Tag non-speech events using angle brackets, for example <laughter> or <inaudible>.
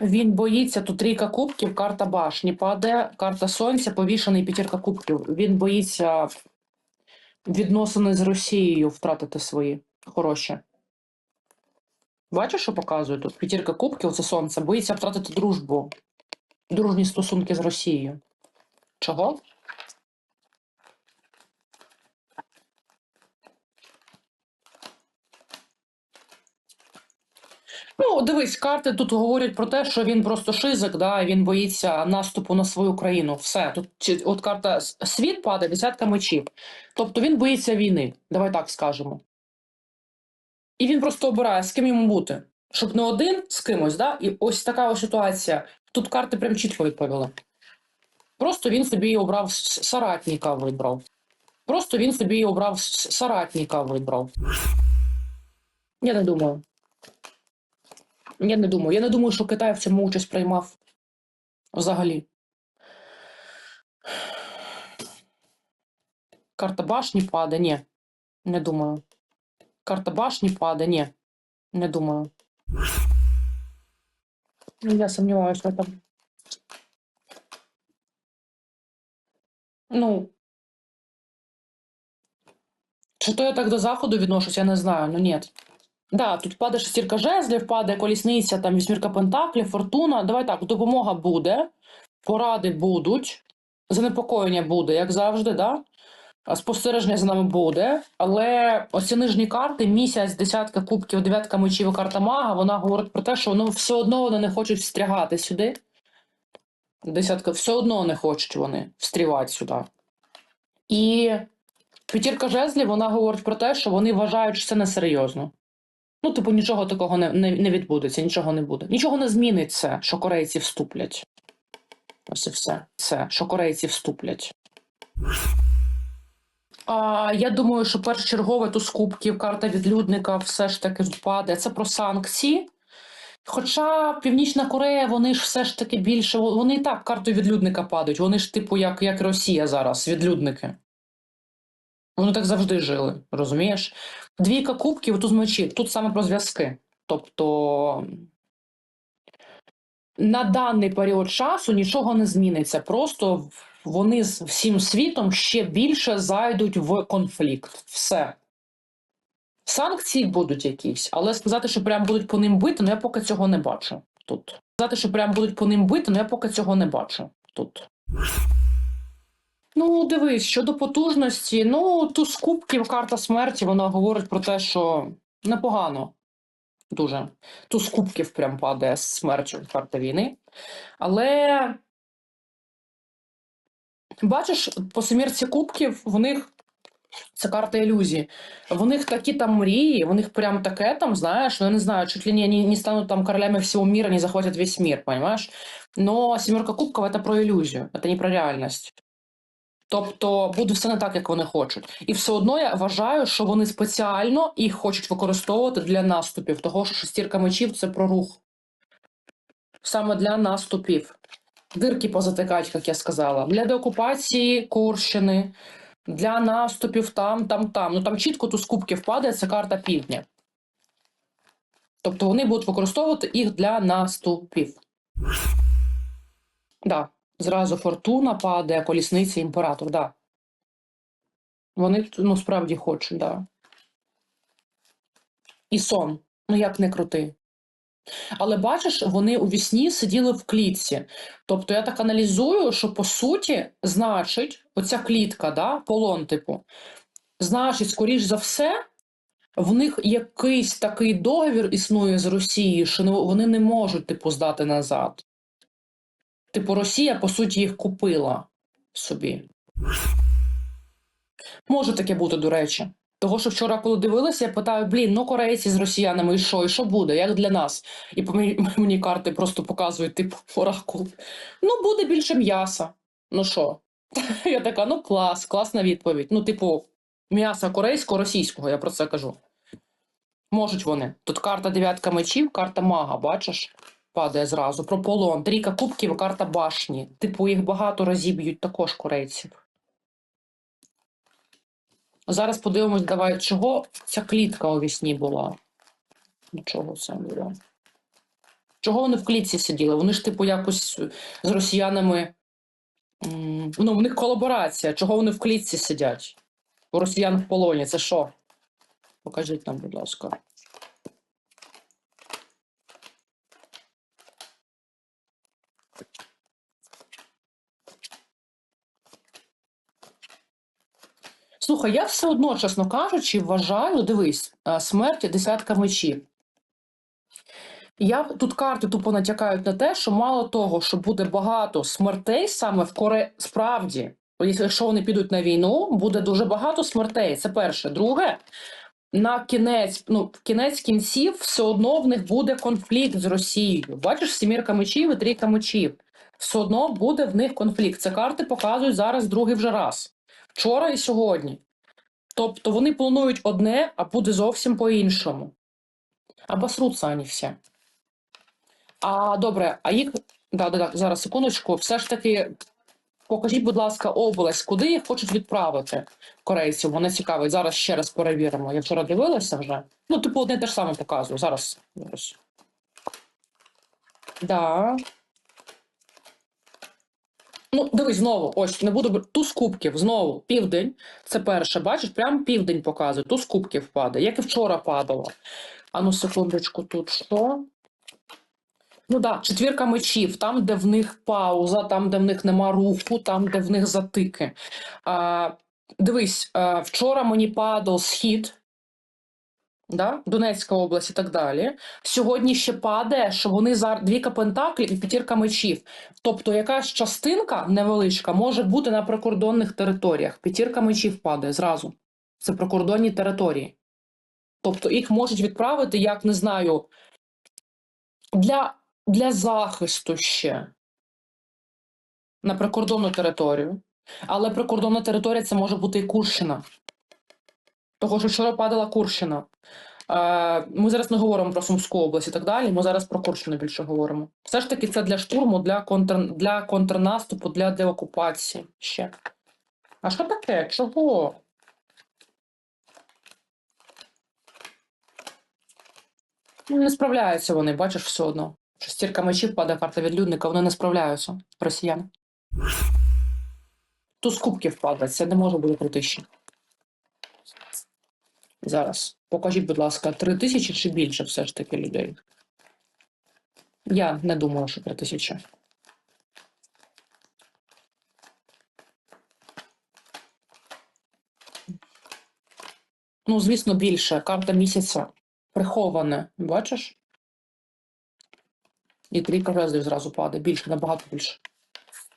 Він боїться, тут трійка кубків, карта башні паде, карта сонця, повішений п'ятірка кубків. Він боїться відносини з Росією втратити свої хороші. Бачиш, що показує тут? П'ятірка кубків це сонце. Боїться втратити дружбу, дружні стосунки з Росією. Чого? Ну, дивись, карти тут говорять про те, що він просто шизик, да, він боїться наступу на свою країну. Все. Тут от карта світ падає, десятка мечів. Тобто він боїться війни, давай так скажемо. І він просто обирає, з ким йому бути. Щоб не один з кимось, да? і ось така ось ситуація. Тут карти прям чітко відповіли. Просто він собі обрав соратника вибрав. Просто він собі обрав соратника вибрав. Я не думаю. Я не думаю. Я не думаю, що Китай в цьому участь приймав взагалі. Карта башні паде, ні. Не думаю. Карта башні паде, ні. Не думаю. Ну, Я сомневаюсь в этом. Ну. Чи то я так до заходу відношусь, я не знаю, ну ні. Да, тут падає шестірка жезлів, падає колісниця, там вісьмірка пентаклів, фортуна. Давай так, допомога буде, поради будуть, занепокоєння буде, як завжди, да? Спостереження за нами буде, але оці нижні карти, місяць, десятка кубків, дев'ятка мечів і карта мага, вона говорить про те, що ну, все одно вони не хочуть встрягати сюди. Десятка, все одно не хочуть вони встрівати сюди. І п'ятірка жезлів, вона говорить про те, що вони вважають, що це несерйозно. Ну, типу, нічого такого не, не, не відбудеться, нічого не буде. Нічого не зміниться, що корейці вступлять. Ось і все. Це, що корейці вступлять. А, я думаю, що першочергове туз кубків, карта відлюдника все ж таки впаде. Це про санкції. Хоча Північна Корея, вони ж все ж таки більше, вони і так картою відлюдника падають. Вони ж, типу, як, як Росія зараз, відлюдники. Вони так завжди жили, розумієш? Двійка кубків тут мечів, тут саме про зв'язки. Тобто на даний період часу нічого не зміниться. Просто вони з всім світом ще більше зайдуть в конфлікт. Все. Санкції будуть якісь, але сказати, що прям будуть по ним бити, ну я поки цього не бачу тут. Сказати, що прям будуть по ним бити, ну я поки цього не бачу тут. Ну, дивись, щодо потужності, ну, туз кубків, карта смерті, вона говорить про те, що непогано. Дуже. Туз кубків прям падає з смертю карта війни. Але бачиш, по семірці кубків в них це карта ілюзії. В них такі там мрії, в них прям таке там, знаєш, ну я не знаю, чуть ли не, не, не станут там королями всего мира, не захватят весь мир, понимаешь? Но семерка кубков это про ілюзію, це не про реальність. Тобто буде все не так, як вони хочуть. І все одно я вважаю, що вони спеціально їх хочуть використовувати для наступів, того що шестірка мечів це про рух. Саме для наступів. Дирки позатикать, як я сказала, для деокупації Курщини, для наступів там, там, там. Ну там чітко тут з кубків падає, це карта півдня. Тобто вони будуть використовувати їх для наступів. Да. Зразу фортуна падає, колісниця, імператор, да. Вони ну, справді хочуть, да. І сон. Ну як не крути. Але бачиш, вони у вісні сиділи в клітці. Тобто я так аналізую, що по суті, значить, оця клітка, да, полон, типу, значить, скоріш за все, в них якийсь такий договір існує з Росією, що вони не можуть, типу, здати назад. Типу, Росія, по суті, їх купила собі. Може таке бути, до речі. Того, що вчора, коли дивилася, я питаю: блін, ну корейці з росіянами, і що, і що буде? Як для нас? І <laughs> мені, карти просто показують, типу, оракул. Ну, буде більше м'яса. Ну що? <laughs> Я така, ну клас, класна відповідь. Ну, типу, м'яса корейського, російського, я про це кажу. Можуть вони. Тут карта дев'ятка мечів, карта мага, бачиш? Падає зразу. Про полон. Трійка кубків, карта башні. Типу, їх багато разів б'ють також корейців. Зараз подивимось, давай, чого ця клітка у вісні була. Нічого це було. Чого вони в клітці сиділи? Вони ж, типу, якось з росіянами. Ну, в них колаборація. Чого вони в клітці сидять? У росіян в полоні. Це що? Покажіть нам, будь ласка. Слухай, я все одно, чесно кажучи, вважаю, дивись, смерть десятка мечів. Я тут карти тупо натякають на те, що мало того, що буде багато смертей саме в Коре справді, якщо вони підуть на війну, буде дуже багато смертей. Це перше. Друге, на кінець, ну, кінець кінців, все одно в них буде конфлікт з Росією. Бачиш, сімірка мечів і трійка мечів. Все одно буде в них конфлікт. Це карти показують зараз другий вже раз. Вчора і сьогодні. Тобто вони планують одне, а буде зовсім по-іншому. Обосруться вони всі. А добре, а їх. Да, да, да, зараз секундочку. Все ж таки, покажіть, будь ласка, область, куди їх хочуть відправити корейців. Мене цікавить. Зараз ще раз перевіримо. Я вчора дивилася вже. Ну, типу, одне те ж саме показую. Зараз. зараз. Да. Ну, дивись, знову, ось не буду бр- туз кубків, знову південь. Це перше, бачиш, прям південь показує. Туз кубків падає, як і вчора падало. А ну, секундочку, тут що? Ну так, да, четвірка мечів, там, де в них пауза, там, де в них нема руху, там, де в них затики. А, дивись, а, вчора мені падав схід, да? Донецька область і так далі. Сьогодні ще падає, що вони за двійка пентаклів і п'ятірка мечів. Тобто якась частинка невеличка може бути на прикордонних територіях. П'ятірка мечів падає зразу. Це прикордонні території. Тобто їх можуть відправити, як не знаю, для, для захисту ще на прикордонну територію. Але прикордонна територія це може бути і Курщина. Того, що вчора падала Курщина. Ми зараз не говоримо про Сумську область і так далі. Ми зараз про Курщину більше говоримо. Все ж таки, це для штурму, для, контр... для контрнаступу, для деокупації ще. А що таке? Чого? Ну, Не справляються вони, бачиш, все одно. Шестірка мечів падає карта відлюдника, вони не справляються, росіяни. Туз кубків падає, це не може бути критично. Зараз. Покажіть, будь ласка, три тисячі чи більше все ж таки людей? Я не думаю, що три тисячі. Ну, звісно, більше. Карта місяця приховане. Бачиш? І трійка жезлів зразу падає. Більше, набагато більше.